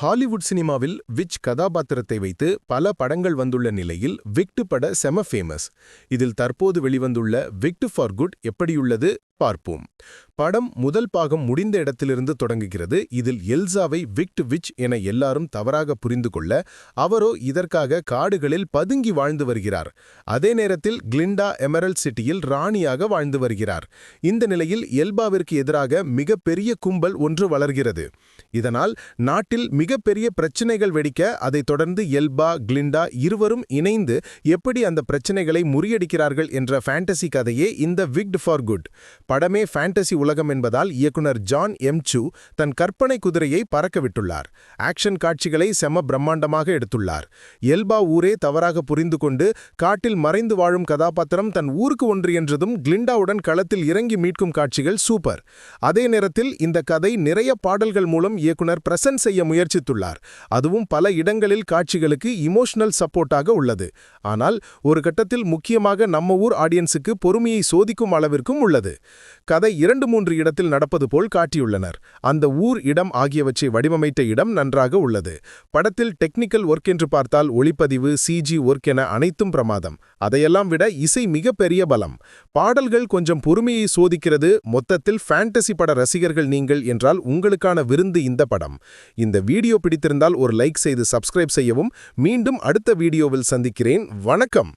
Hollywood சினிமாவில் which கதாபாத்திரத்தை வைத்து பல படங்கள் வந்துள்ள நிலையில் விக்டு பட செம ஃபேமஸ். இதில் தற்போது வெளிவந்துள்ள விக்டு ஃபார் குட் எப்படியுள்ளது? பார்ப்போம். படம் முதல் பாகம் முடிந்த இடத்திலிருந்து தொடங்குகிறது. இதில் எல்சாவை விக்ட் விச் என எல்லாரும் தவறாக புரிந்து கொள்ள அவரோ இதற்காக காடுகளில் பதுங்கி வாழ்ந்து வருகிறார். அதே நேரத்தில் கிளிண்டா எமரல் சிட்டியில் ராணியாக வாழ்ந்து வருகிறார். இந்த நிலையில் எல்பாவிற்கு எதிராக மிகப்பெரிய கும்பல் ஒன்று வளர்கிறது. இதனால் நாட்டில் மிகப்பெரிய பிரச்சினைகள் வெடிக்க அதைத் தொடர்ந்து எல்பா கிளிண்டா இருவரும் இணைந்து எப்படி அந்த பிரச்சினைகளை முறியடிக்கிறார்கள் என்ற ஃபேண்டசி கதையே இந்த விக்ட் ஃபார் குட் படமே ஃபேண்டசி உலகம் என்பதால் இயக்குனர் ஜான் எம் சு தன் கற்பனை குதிரையை பறக்கவிட்டுள்ளார். ஆக்ஷன் காட்சிகளை செம பிரம்மாண்டமாக எடுத்துள்ளார். எல்பா ஊரே தவறாக புரிந்து கொண்டு காட்டில் மறைந்து வாழும் கதாபாத்திரம் தன் ஊருக்கு ஒன்று என்றதும் கிளிண்டாவுடன் களத்தில் இறங்கி மீட்கும் காட்சிகள் சூப்பர். அதே நேரத்தில் இந்த கதை நிறைய பாடல்கள் மூலம் இயக்குனர் பிரசன்ட் செய்ய முயற்சித்துள்ளார். அதுவும் பல இடங்களில் காட்சிகளுக்கு இமோஷனல் சப்போர்ட்டாக உள்ளது. ஆனால் ஒரு கட்டத்தில் முக்கியமாக நம்ம ஊர் ஆடியன்ஸுக்கு பொறுமையை சோதிக்கும் அளவிற்கும் உள்ளது. கதை இரண்டு மூன்று இடத்தில் நடப்பது போல் காட்டியுள்ளனர். அந்த ஊர் இடம் ஆகியவற்றை வடிவமைத்த இடம் நன்றாக உள்ளது. படத்தில் டெக்னிக்கல் ஒர்க் என்று பார்த்தால் ஒளிப்பதிவு சிஜி ஒர்க் என அனைத்தும் பிரமாதம். அதையெல்லாம் விட இசை மிகப்பெரிய பலம். பாடல்கள் கொஞ்சம் பொறுமையை சோதிக்கிறது. மொத்தத்தில் ஃபேண்டசி பட ரசிகர்கள் நீங்கள் என்றால் உங்களுக்கான விருந்து இந்த படம். இந்த வீடியோ பிடித்திருந்தால் ஒரு லைக் செய்து சப்ஸ்கிரைப் செய்யவும். மீண்டும் அடுத்த வீடியோவில் சந்திக்கிறேன். வணக்கம்!